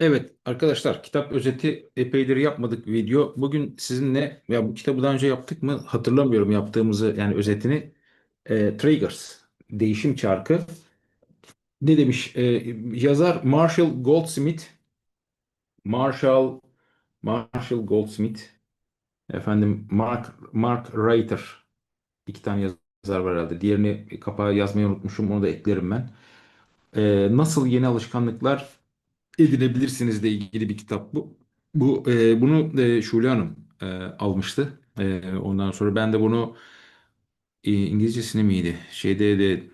Evet arkadaşlar kitap özeti epeydir yapmadık video. Bugün sizinle ya bu kitabı daha önce yaptık mı hatırlamıyorum yaptığımızı yani özetini. E, Triggers değişim çarkı. Ne demiş? E, yazar Marshall Goldsmith. Marshall Marshall Goldsmith. Efendim Mark Mark Reiter. İki tane yazar var herhalde. Diğerini kapağa yazmayı unutmuşum. Onu da eklerim ben. E, nasıl yeni alışkanlıklar edinebilirsiniz de ilgili bir kitap bu. Bu e, bunu e, Şule Hanım e, almıştı. E, ondan sonra ben de bunu e, İngilizcesine miydi? Şeyde de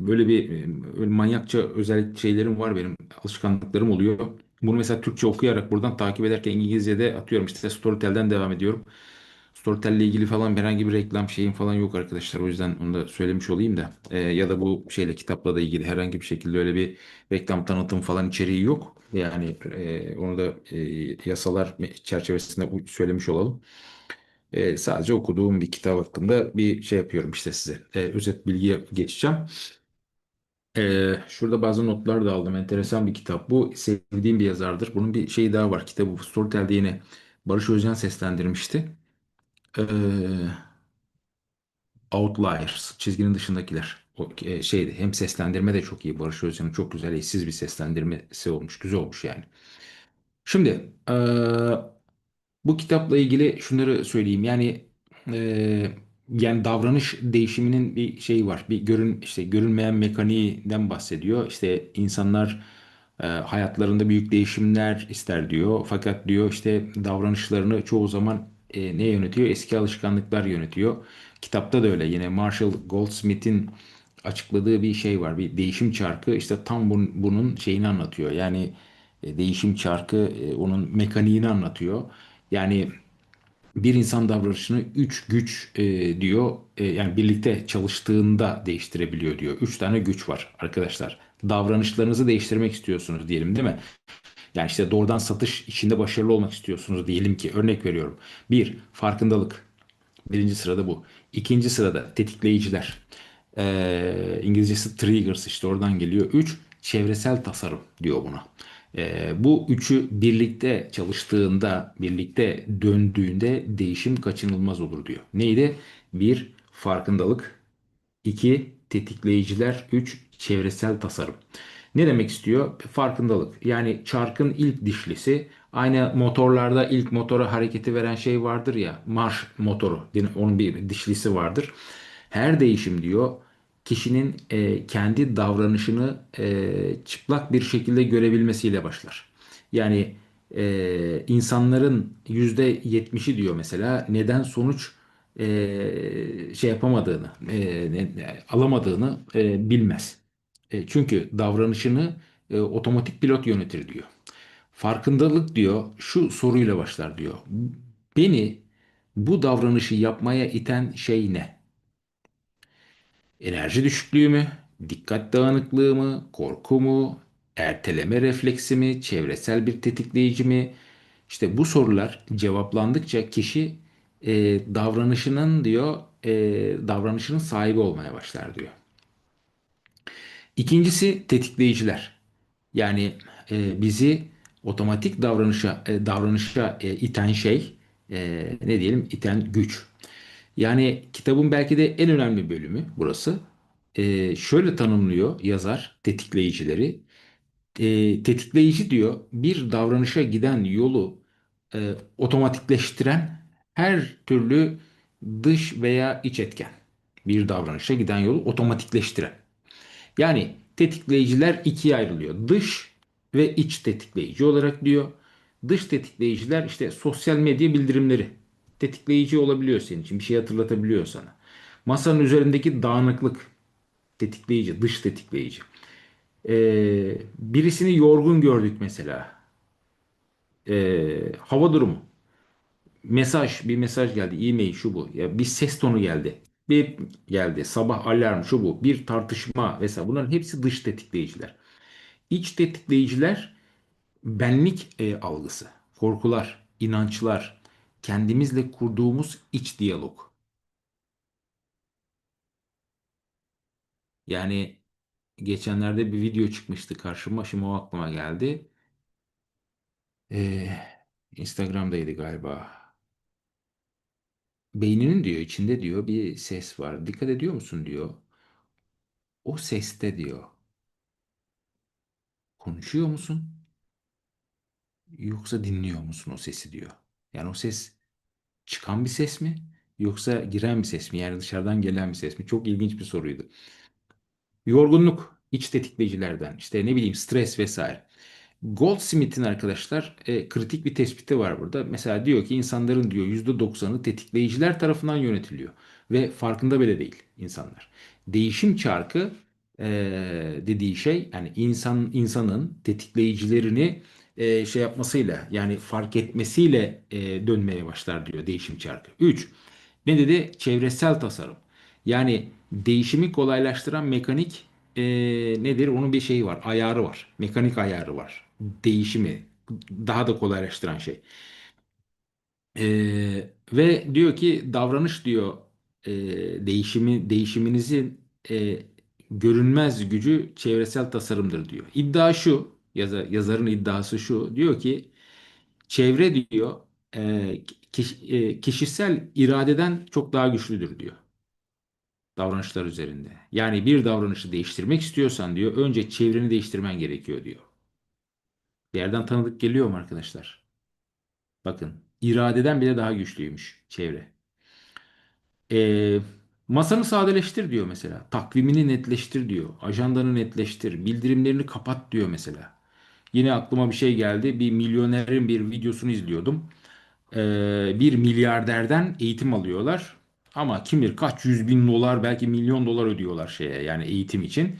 böyle bir e, öyle manyakça özel şeylerim var benim. Alışkanlıklarım oluyor. Bunu mesela Türkçe okuyarak buradan takip ederken İngilizce'de atıyorum işte Storytel'den devam ediyorum. Storytel ile ilgili falan herhangi bir reklam şeyim falan yok arkadaşlar. O yüzden onu da söylemiş olayım da. Ee, ya da bu şeyle kitapla da ilgili herhangi bir şekilde öyle bir reklam tanıtım falan içeriği yok. Yani e, onu da e, yasalar çerçevesinde söylemiş olalım. E, sadece okuduğum bir kitap hakkında bir şey yapıyorum işte size. E, özet bilgiye geçeceğim. E, şurada bazı notlar da aldım. Enteresan bir kitap. Bu sevdiğim bir yazardır. Bunun bir şeyi daha var. Kitabı Storytel'de yine Barış Özcan seslendirmişti. E, Outliers, çizginin dışındakiler. O e, şeydi. Hem seslendirme de çok iyi. Barış Özcan'ın çok güzel, eşsiz bir seslendirmesi olmuş. Güzel olmuş yani. Şimdi e, bu kitapla ilgili şunları söyleyeyim. Yani e, yani davranış değişiminin bir şeyi var. Bir görün işte görünmeyen mekaniğinden bahsediyor. İşte insanlar e, hayatlarında büyük değişimler ister diyor. Fakat diyor işte davranışlarını çoğu zaman e, ne yönetiyor? Eski alışkanlıklar yönetiyor. Kitapta da öyle. Yine Marshall Goldsmith'in açıkladığı bir şey var. Bir değişim çarkı işte tam bunun, bunun şeyini anlatıyor. Yani e, değişim çarkı e, onun mekaniğini anlatıyor. Yani bir insan davranışını üç güç e, diyor. E, yani birlikte çalıştığında değiştirebiliyor diyor. Üç tane güç var arkadaşlar. Davranışlarınızı değiştirmek istiyorsunuz diyelim değil mi? Yani işte doğrudan satış içinde başarılı olmak istiyorsunuz diyelim ki örnek veriyorum. Bir, farkındalık. Birinci sırada bu. İkinci sırada tetikleyiciler. Ee, İngilizcesi triggers işte oradan geliyor. Üç, çevresel tasarım diyor buna. Ee, bu üçü birlikte çalıştığında, birlikte döndüğünde değişim kaçınılmaz olur diyor. Neydi? Bir, farkındalık. 2. Tetikleyiciler. 3. Çevresel tasarım. Ne demek istiyor? Farkındalık. Yani çarkın ilk dişlisi aynı motorlarda ilk motora hareketi veren şey vardır ya marş motoru. Onun bir dişlisi vardır. Her değişim diyor kişinin e, kendi davranışını e, çıplak bir şekilde görebilmesiyle başlar. Yani e, insanların yüzde yetmişi diyor mesela neden sonuç e, şey yapamadığını, e, alamadığını e, bilmez. E, çünkü davranışını e, otomatik pilot yönetir diyor. Farkındalık diyor şu soruyla başlar diyor. Beni bu davranışı yapmaya iten şey ne? Enerji düşüklüğü mü? Dikkat dağınıklığı mı? Korku mu? Erteleme refleksi mi? Çevresel bir tetikleyici mi? İşte bu sorular cevaplandıkça kişi e, davranışının diyor e, davranışının sahibi olmaya başlar diyor. İkincisi tetikleyiciler. Yani e, bizi otomatik davranışa e, davranışa e, iten şey e, ne diyelim iten güç. Yani kitabın belki de en önemli bölümü burası. E, şöyle tanımlıyor yazar tetikleyicileri. E, tetikleyici diyor bir davranışa giden yolu e, otomatikleştiren her türlü dış veya iç etken. Bir davranışa giden yolu otomatikleştiren. Yani tetikleyiciler ikiye ayrılıyor. Dış ve iç tetikleyici olarak diyor. Dış tetikleyiciler işte sosyal medya bildirimleri tetikleyici olabiliyor senin için. Bir şey hatırlatabiliyor sana. Masanın üzerindeki dağınıklık tetikleyici, dış tetikleyici. Ee, birisini yorgun gördük mesela. Ee, hava durumu. Mesaj, bir mesaj geldi. E-mail şu bu. Ya bir ses tonu geldi. Bir geldi. Sabah alarm şu bu. Bir tartışma vesaire. Bunların hepsi dış tetikleyiciler. İç tetikleyiciler benlik e, algısı, korkular, inançlar, kendimizle kurduğumuz iç diyalog. Yani geçenlerde bir video çıkmıştı karşıma. Şimdi o aklıma geldi. Ee, Instagram'daydı galiba. Beyninin diyor içinde diyor bir ses var. Dikkat ediyor musun diyor. O seste diyor. Konuşuyor musun yoksa dinliyor musun o sesi diyor. Yani o ses çıkan bir ses mi yoksa giren bir ses mi? Yani dışarıdan gelen bir ses mi? Çok ilginç bir soruydu. Yorgunluk, iç tetikleyicilerden, işte ne bileyim stres vesaire. Goldsmith'in arkadaşlar e, kritik bir tespiti var burada. Mesela diyor ki insanların diyor %90'ı tetikleyiciler tarafından yönetiliyor ve farkında bile değil insanlar. Değişim çarkı e, dediği şey yani insan insanın tetikleyicilerini e, şey yapmasıyla yani fark etmesiyle e, dönmeye başlar diyor değişim çarkı. 3. Ne dedi? Çevresel tasarım. Yani değişimi kolaylaştıran mekanik e, nedir? Onun bir şeyi var, ayarı var. Mekanik ayarı var. Değişimi daha da kolaylaştıran şey. E, ve diyor ki davranış diyor e, değişimi değişiminizin e, görünmez gücü çevresel tasarımdır diyor. İddia şu, yaza- yazarın iddiası şu. Diyor ki çevre diyor e, kiş- e, kişisel iradeden çok daha güçlüdür diyor davranışlar üzerinde. Yani bir davranışı değiştirmek istiyorsan diyor önce çevreni değiştirmen gerekiyor diyor. Bir yerden tanıdık geliyor mu arkadaşlar? Bakın iradeden bile daha güçlüymüş çevre. Ee, masanı sadeleştir diyor mesela. Takvimini netleştir diyor. Ajandanı netleştir. Bildirimlerini kapat diyor mesela. Yine aklıma bir şey geldi. Bir milyonerin bir videosunu izliyordum. Ee, bir milyarderden eğitim alıyorlar. Ama kim bilir kaç yüz bin dolar belki milyon dolar ödüyorlar şeye yani eğitim için.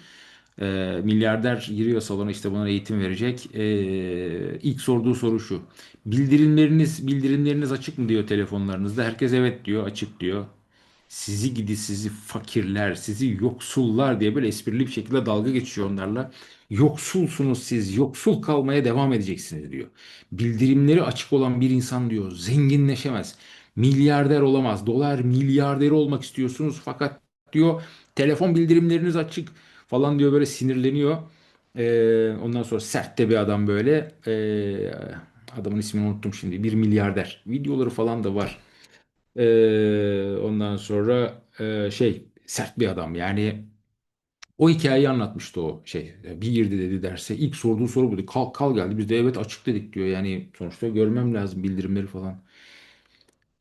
Ee, milyarder giriyor salona işte buna eğitim verecek. Ee, ilk sorduğu soru şu. Bildirimleriniz bildirimleriniz açık mı diyor telefonlarınızda. Herkes evet diyor açık diyor. Sizi gidi sizi fakirler, sizi yoksullar diye böyle esprili bir şekilde dalga geçiyor onlarla. Yoksulsunuz siz, yoksul kalmaya devam edeceksiniz diyor. Bildirimleri açık olan bir insan diyor zenginleşemez. Milyarder olamaz. Dolar milyarderi olmak istiyorsunuz fakat diyor telefon bildirimleriniz açık falan diyor böyle sinirleniyor. Ee, ondan sonra sert de bir adam böyle. Ee, adamın ismini unuttum şimdi. Bir milyarder. Videoları falan da var. Ee, ondan sonra e, şey sert bir adam yani o hikayeyi anlatmıştı o şey. Bir girdi dedi derse. İlk sorduğu soru buydu. Kal, kal geldi. Biz de evet açık dedik diyor. Yani sonuçta görmem lazım bildirimleri falan.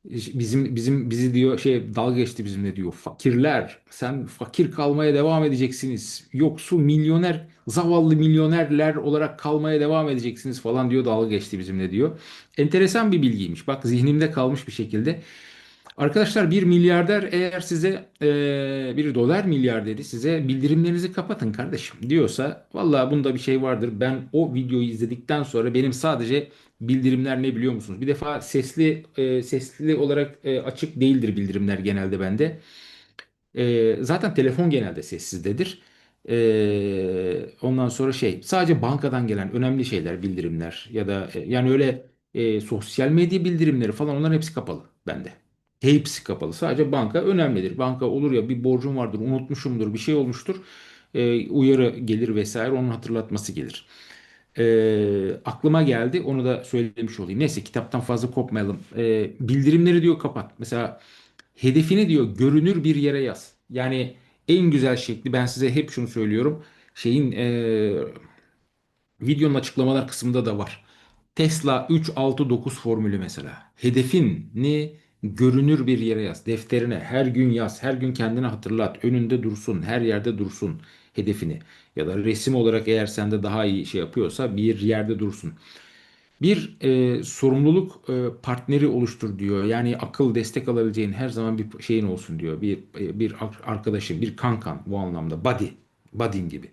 Bizim bizim bizi diyor şey dalga geçti bizimle diyor. Fakirler sen fakir kalmaya devam edeceksiniz. Yoksul milyoner zavallı milyonerler olarak kalmaya devam edeceksiniz falan diyor dalga geçti bizimle diyor. Enteresan bir bilgiymiş. Bak zihnimde kalmış bir şekilde. Arkadaşlar bir milyarder eğer size e, bir dolar milyarderi size bildirimlerinizi kapatın kardeşim diyorsa vallahi bunda bir şey vardır. Ben o videoyu izledikten sonra benim sadece bildirimler ne biliyor musunuz? Bir defa sesli e, sesli olarak e, açık değildir bildirimler genelde bende. E, zaten telefon genelde sessizdedir. E, ondan sonra şey sadece bankadan gelen önemli şeyler bildirimler ya da e, yani öyle e, sosyal medya bildirimleri falan onların hepsi kapalı bende. Hepsi kapalı. Sadece banka önemlidir. Banka olur ya bir borcum vardır, unutmuşumdur, bir şey olmuştur. E, uyarı gelir vesaire onun hatırlatması gelir. E, aklıma geldi onu da söylemiş olayım. Neyse kitaptan fazla kopmayalım. E, bildirimleri diyor kapat. Mesela hedefini diyor görünür bir yere yaz. Yani en güzel şekli ben size hep şunu söylüyorum. Şeyin e, videonun açıklamalar kısmında da var. Tesla 369 formülü mesela. Hedefini görünür bir yere yaz. Defterine her gün yaz. Her gün kendine hatırlat. Önünde dursun. Her yerde dursun hedefini. Ya da resim olarak eğer sende daha iyi şey yapıyorsa bir yerde dursun. Bir e, sorumluluk e, partneri oluştur diyor. Yani akıl destek alabileceğin her zaman bir şeyin olsun diyor. Bir e, bir arkadaşın, bir kankan bu anlamda buddy, buddy'in gibi.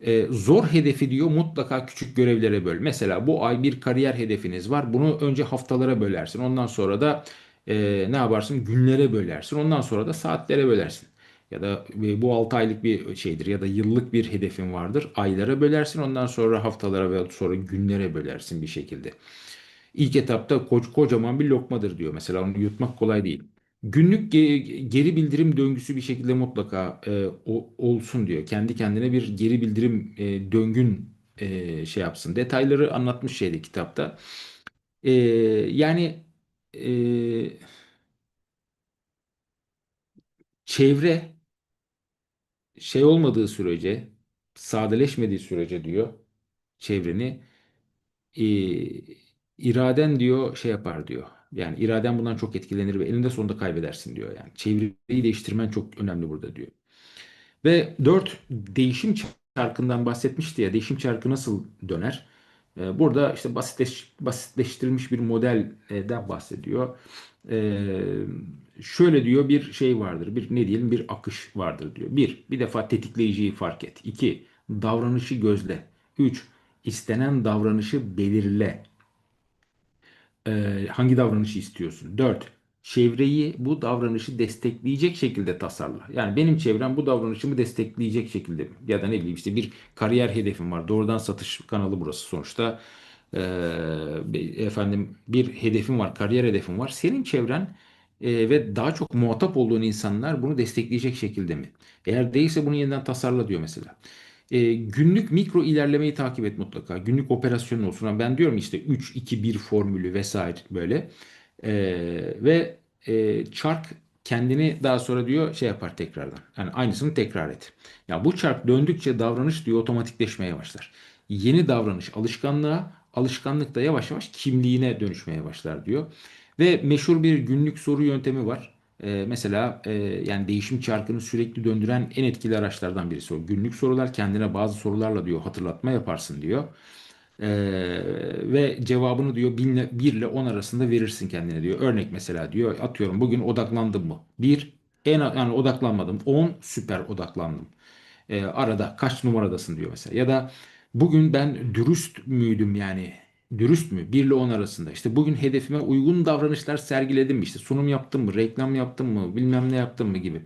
E, zor hedefi diyor mutlaka küçük görevlere böl. Mesela bu ay bir kariyer hedefiniz var. Bunu önce haftalara bölersin. Ondan sonra da e, ne yaparsın? Günlere bölersin. Ondan sonra da saatlere bölersin. Ya da e, bu 6 aylık bir şeydir ya da yıllık bir hedefin vardır. Aylara bölersin. Ondan sonra haftalara ve sonra günlere bölersin bir şekilde. İlk etapta koç, kocaman bir lokmadır diyor. Mesela onu yutmak kolay değil. Günlük ge- geri bildirim döngüsü bir şekilde mutlaka e, olsun diyor. Kendi kendine bir geri bildirim e, döngün e, şey yapsın. Detayları anlatmış şeydi kitapta. E, yani e, çevre şey olmadığı sürece, sadeleşmediği sürece diyor çevreni e, iraden diyor şey yapar diyor. Yani iraden bundan çok etkilenir ve eninde sonunda kaybedersin diyor. Yani çevreyi değiştirmen çok önemli burada diyor. Ve dört değişim çarkından bahsetmişti ya. Değişim çarkı nasıl döner? Ee, Burada işte basitleş, basitleştirilmiş bir modelden bahsediyor. Ee, şöyle diyor bir şey vardır. Bir ne diyelim bir akış vardır diyor. Bir, bir defa tetikleyiciyi fark et. İki, davranışı gözle. Üç, istenen davranışı belirle. Ee, hangi davranışı istiyorsun? 4. Çevreyi bu davranışı destekleyecek şekilde tasarla. Yani benim çevrem bu davranışımı destekleyecek şekilde mi? Ya da ne bileyim işte bir kariyer hedefim var. Doğrudan satış kanalı burası sonuçta. Ee, efendim bir hedefim var, kariyer hedefim var. Senin çevren e, ve daha çok muhatap olduğun insanlar bunu destekleyecek şekilde mi? Eğer değilse bunu yeniden tasarla diyor mesela. E, günlük mikro ilerlemeyi takip et mutlaka. Günlük operasyon olsun. Ben diyorum işte 3-2-1 formülü vesaire böyle. E, ve e, çark kendini daha sonra diyor şey yapar tekrardan. Yani aynısını tekrar et. Ya bu çark döndükçe davranış diyor otomatikleşmeye başlar. Yeni davranış alışkanlığa, alışkanlık da yavaş yavaş kimliğine dönüşmeye başlar diyor. Ve meşhur bir günlük soru yöntemi var. Ee, mesela e, yani değişim çarkını sürekli döndüren en etkili araçlardan birisi o. Günlük sorular kendine bazı sorularla diyor hatırlatma yaparsın diyor. Ee, ve cevabını diyor 1 ile 10 arasında verirsin kendine diyor. Örnek mesela diyor atıyorum bugün odaklandım mı? Bir en yani odaklanmadım. 10 süper odaklandım. Ee, arada kaç numaradasın diyor mesela. Ya da bugün ben dürüst müydüm yani dürüst mü? bir ile 10 arasında. İşte bugün hedefime uygun davranışlar sergiledim mi? İşte sunum yaptım mı? Reklam yaptım mı? Bilmem ne yaptım mı gibi.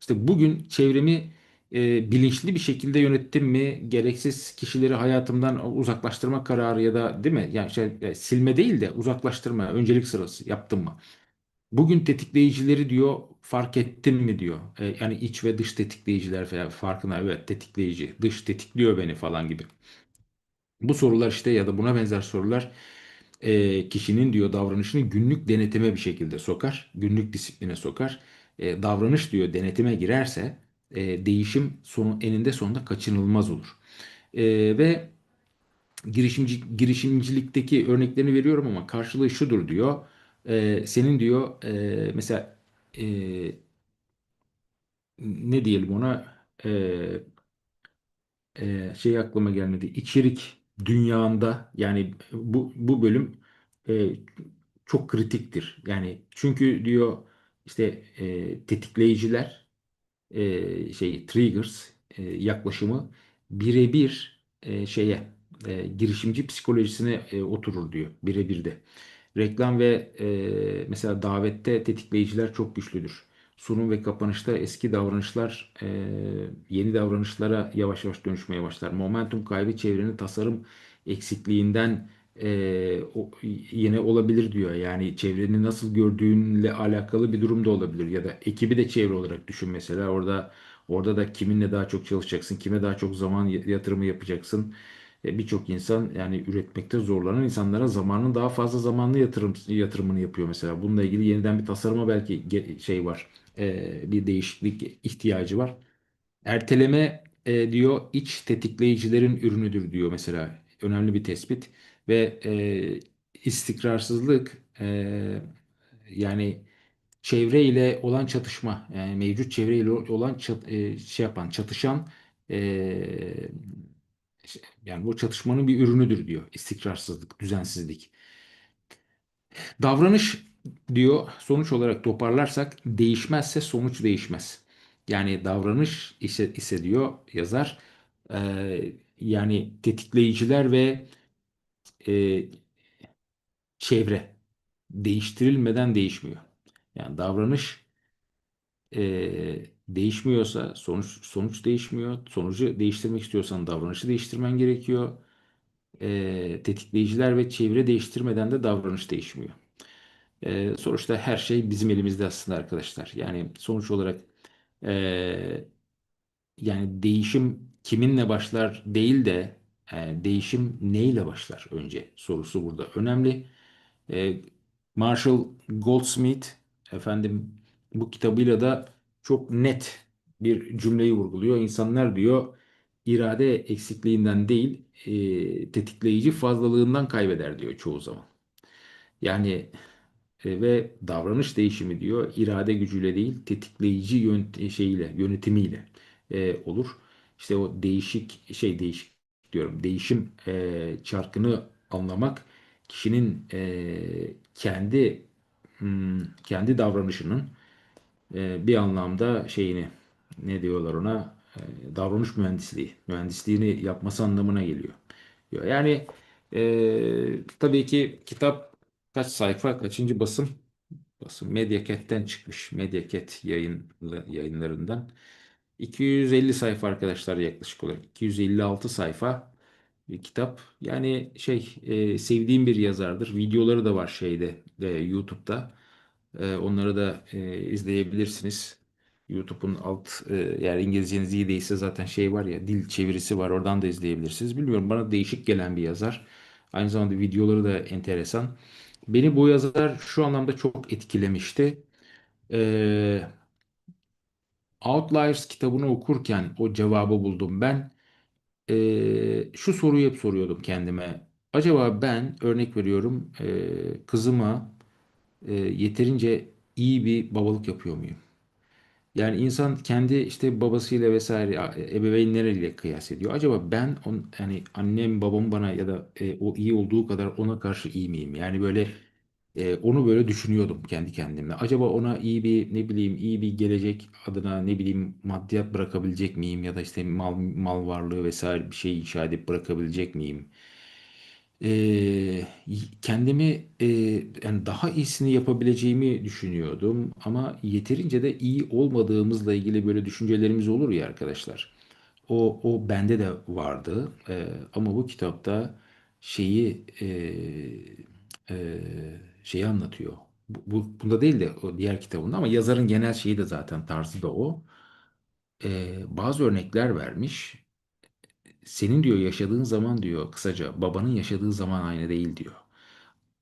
İşte bugün çevremi e, bilinçli bir şekilde yönettim mi? Gereksiz kişileri hayatımdan uzaklaştırma kararı ya da değil mi? Yani şey, e, silme değil de uzaklaştırma öncelik sırası yaptım mı? Bugün tetikleyicileri diyor fark ettin mi diyor. E, yani iç ve dış tetikleyiciler falan farkına evet tetikleyici. Dış tetikliyor beni falan gibi. Bu sorular işte ya da buna benzer sorular e, kişinin diyor davranışını günlük denetime bir şekilde sokar. Günlük disipline sokar. E, davranış diyor denetime girerse e, değişim sonu eninde sonunda kaçınılmaz olur. E, ve girişimci girişimcilikteki örneklerini veriyorum ama karşılığı şudur diyor. E, senin diyor e, mesela e, ne diyelim ona e, e, şey aklıma gelmedi. İçerik dünyanda yani bu bu bölüm e, çok kritiktir. Yani çünkü diyor işte e, tetikleyiciler şey triggers yaklaşımı birebir şeye girişimci psikolojisine oturur diyor birebir de. Reklam ve mesela davette tetikleyiciler çok güçlüdür. Sunum ve kapanışta eski davranışlar yeni davranışlara yavaş yavaş dönüşmeye başlar. Momentum kaybı çevrenin tasarım eksikliğinden e, o, yine olabilir diyor. Yani çevreni nasıl gördüğünle alakalı bir durum da olabilir. Ya da ekibi de çevre olarak düşün mesela. Orada orada da kiminle daha çok çalışacaksın, kime daha çok zaman yatırımı yapacaksın. E, birçok insan yani üretmekte zorlanan insanlara zamanın daha fazla zamanlı yatırım yatırımını yapıyor mesela. Bununla ilgili yeniden bir tasarıma belki şey var. e, bir değişiklik ihtiyacı var. Erteleme e, diyor iç tetikleyicilerin ürünüdür diyor mesela. Önemli bir tespit ve e, istikrarsızlık e, yani çevre olan çatışma yani mevcut çevre olan çat- e, şey yapan çatışan e, yani bu çatışmanın bir ürünüdür diyor. İstikrarsızlık, düzensizlik. Davranış diyor sonuç olarak toparlarsak değişmezse sonuç değişmez. Yani davranış ise, ise diyor yazar e, yani tetikleyiciler ve e, çevre değiştirilmeden değişmiyor. Yani davranış e, değişmiyorsa sonuç sonuç değişmiyor. Sonucu değiştirmek istiyorsan davranışı değiştirmen gerekiyor. E, tetikleyiciler ve çevre değiştirmeden de davranış değişmiyor. E, sonuçta her şey bizim elimizde aslında arkadaşlar. Yani sonuç olarak e, yani değişim kiminle başlar değil de e, değişim neyle başlar önce sorusu burada önemli. E, Marshall Goldsmith efendim bu kitabıyla da çok net bir cümleyi vurguluyor. İnsanlar diyor irade eksikliğinden değil e, tetikleyici fazlalığından kaybeder diyor çoğu zaman. Yani e, ve davranış değişimi diyor irade gücüyle değil tetikleyici yön şeyiyle yönetimiyle e, olur. İşte o değişik şey değişik diyorum. Değişim e, çarkını anlamak kişinin e, kendi hmm, kendi davranışının e, bir anlamda şeyini ne diyorlar ona E, davranış mühendisliği mühendisliğini yapması anlamına geliyor. Yani e, tabii ki kitap kaç sayfa kaçıncı basım? Basım Mediaket'ten çıkmış. Mediaket yayın, yayınlarından 250 sayfa arkadaşlar yaklaşık olarak 256 sayfa bir kitap. Yani şey e, sevdiğim bir yazardır. Videoları da var şeyde e, YouTube'da. E, onları da e, izleyebilirsiniz. YouTube'un alt e, eğer İngilizceniz iyi değilse zaten şey var ya dil çevirisi var. Oradan da izleyebilirsiniz. Bilmiyorum bana değişik gelen bir yazar. Aynı zamanda videoları da enteresan. Beni bu yazar şu anlamda çok etkilemişti. E, Outliers kitabını okurken o cevabı buldum ben. Ee, şu soruyu hep soruyordum kendime. Acaba ben örnek veriyorum e, kızıma e, yeterince iyi bir babalık yapıyor muyum? Yani insan kendi işte babasıyla vesaire e, ebeveynleriyle kıyas ediyor. Acaba ben on, yani annem babam bana ya da e, o iyi olduğu kadar ona karşı iyi miyim? Yani böyle e, onu böyle düşünüyordum kendi kendime. Acaba ona iyi bir ne bileyim iyi bir gelecek adına ne bileyim maddiyat bırakabilecek miyim ya da işte mal mal varlığı vesaire bir şey inşa edip bırakabilecek miyim? Ee, kendimi e, yani daha iyisini yapabileceğimi düşünüyordum ama yeterince de iyi olmadığımızla ilgili böyle düşüncelerimiz olur ya arkadaşlar. O, o bende de vardı Ee, ama bu kitapta şeyi e, e, şeyi anlatıyor. Bu, bu- bunda değil de o diğer kitabında ama yazarın genel şeyi de zaten tarzı da o. Ee, bazı örnekler vermiş. Senin diyor yaşadığın zaman diyor kısaca babanın yaşadığı zaman aynı değil diyor.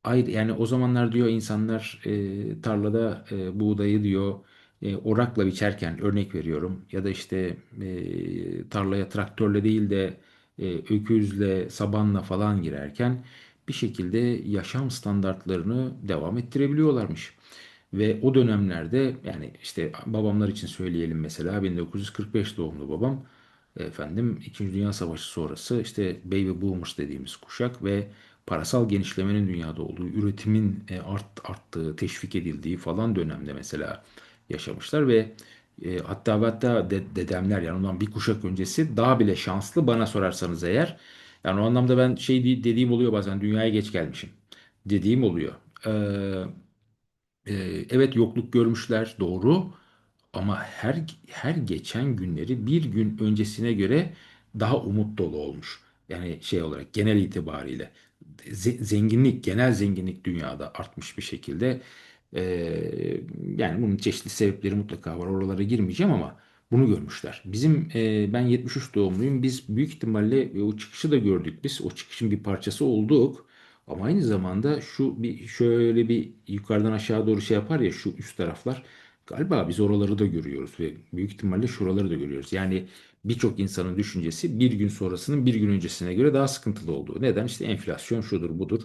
Ayrı, yani o zamanlar diyor insanlar e, tarlada e, buğdayı diyor e, orakla biçerken örnek veriyorum ya da işte e, tarlaya traktörle değil de e, öküzle sabanla falan girerken bir şekilde yaşam standartlarını devam ettirebiliyorlarmış. Ve o dönemlerde yani işte babamlar için söyleyelim mesela 1945 doğumlu babam efendim İkinci Dünya Savaşı sonrası işte Baby Boomers dediğimiz kuşak ve parasal genişlemenin dünyada olduğu, üretimin e, art, arttığı, teşvik edildiği falan dönemde mesela yaşamışlar ve e, hatta hatta de- dedemler yani ondan bir kuşak öncesi daha bile şanslı bana sorarsanız eğer. Yani o anlamda ben şey de- dediğim oluyor bazen dünyaya geç gelmişim dediğim oluyor. Ee, e, evet yokluk görmüşler doğru ama her her geçen günleri bir gün öncesine göre daha umut dolu olmuş. Yani şey olarak genel itibariyle ze- zenginlik, genel zenginlik dünyada artmış bir şekilde. Ee, yani bunun çeşitli sebepleri mutlaka var. Oralara girmeyeceğim ama bunu görmüşler. Bizim e, ben 73 doğumluyum. Biz büyük ihtimalle e, o çıkışı da gördük. Biz o çıkışın bir parçası olduk. Ama aynı zamanda şu bir şöyle bir yukarıdan aşağı doğru şey yapar ya şu üst taraflar. Galiba biz oraları da görüyoruz ve büyük ihtimalle şuraları da görüyoruz. Yani birçok insanın düşüncesi bir gün sonrasının bir gün öncesine göre daha sıkıntılı olduğu. Neden? İşte enflasyon şudur budur.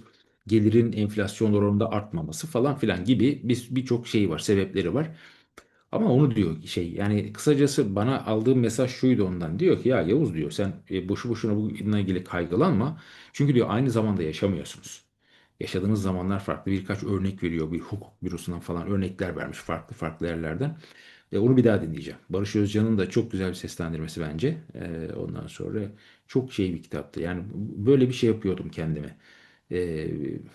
Gelirin enflasyon oranında artmaması falan filan gibi bir birçok şey var, sebepleri var. Ama onu diyor şey yani kısacası bana aldığım mesaj şuydu ondan. Diyor ki ya Yavuz diyor sen e, boşu boşuna bununla ilgili kaygılanma. Çünkü diyor aynı zamanda yaşamıyorsunuz. Yaşadığınız zamanlar farklı. Birkaç örnek veriyor. Bir hukuk bürosundan falan örnekler vermiş farklı farklı yerlerden. E, onu bir daha dinleyeceğim. Barış Özcan'ın da çok güzel bir seslendirmesi bence. E, ondan sonra çok şey bir kitaptı. Yani böyle bir şey yapıyordum kendime. E,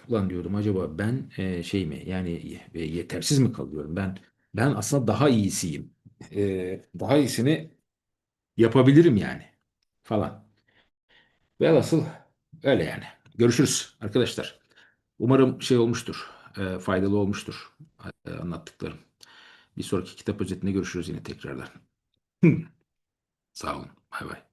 ulan diyordum acaba ben e, şey mi yani e, yetersiz mi kalıyorum? Ben ben aslında daha iyisiyim. E, daha iyisini yapabilirim yani falan. Velhasıl öyle yani. Görüşürüz arkadaşlar. Umarım şey olmuştur, e, faydalı olmuştur e, anlattıklarım. Bir sonraki kitap özetinde görüşürüz yine tekrardan. Sağ olun. Bay bay.